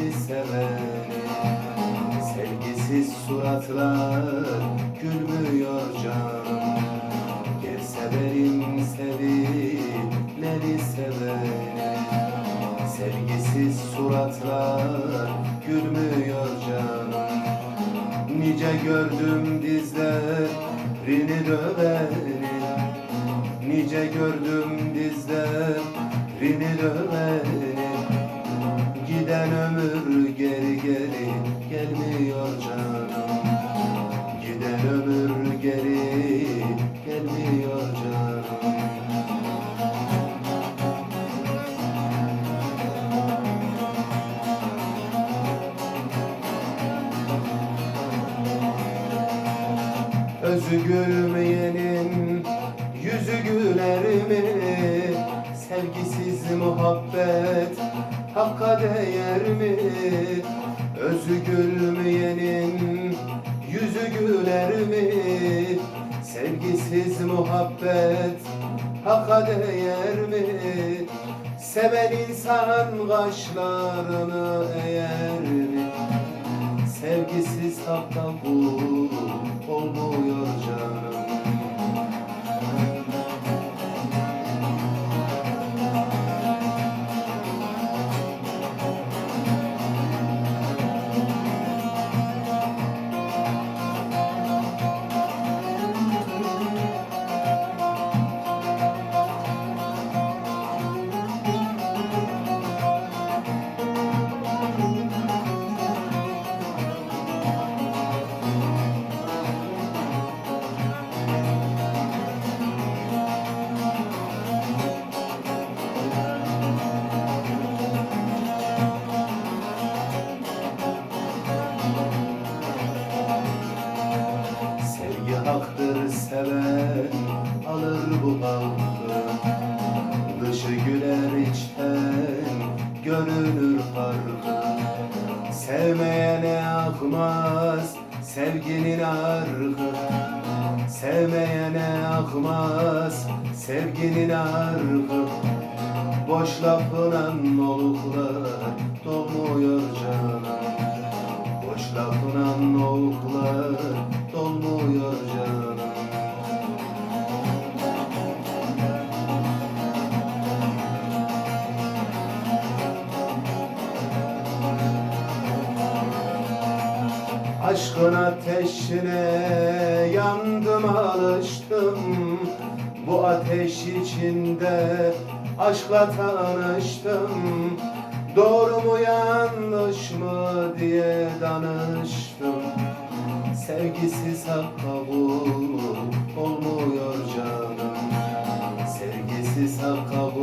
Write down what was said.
seni sever Sevgisiz suratlar gülmüyor can. Gel severim sevileri sever Sevgisiz suratlar gülmüyor can. Nice gördüm dizlerini döverim. Nice gördüm dizlerini döverim ömür geri geri gelmiyor canım Giden ömür geri gelmiyor canım Özü gülmeyenin yüzü güler mi? Sevgisiz muhabbet hakka değer mi? Özü gülmeyenin yüzü güler mi? Sevgisiz muhabbet hakka değer mi? Seven insan kaşlarını eğer mi? Sevgisiz hakka kul olmuyor canım seven alır bu hakkı Dışı güler içten görünür farkı. Sevmeyene akmaz sevginin arkı. Sevmeyene akmaz sevginin arkı. Boş lafına oluklar dolmuyor canım. Boş lafına oluklar dolmuyor canım Aşkın ateşine yandım alıştım. Bu ateş içinde aşkla tanıştım. Doğru mu yanlış mı diye danıştım. Sevgisiz hak kabul olmuyor canım. Sevgisiz hak kabul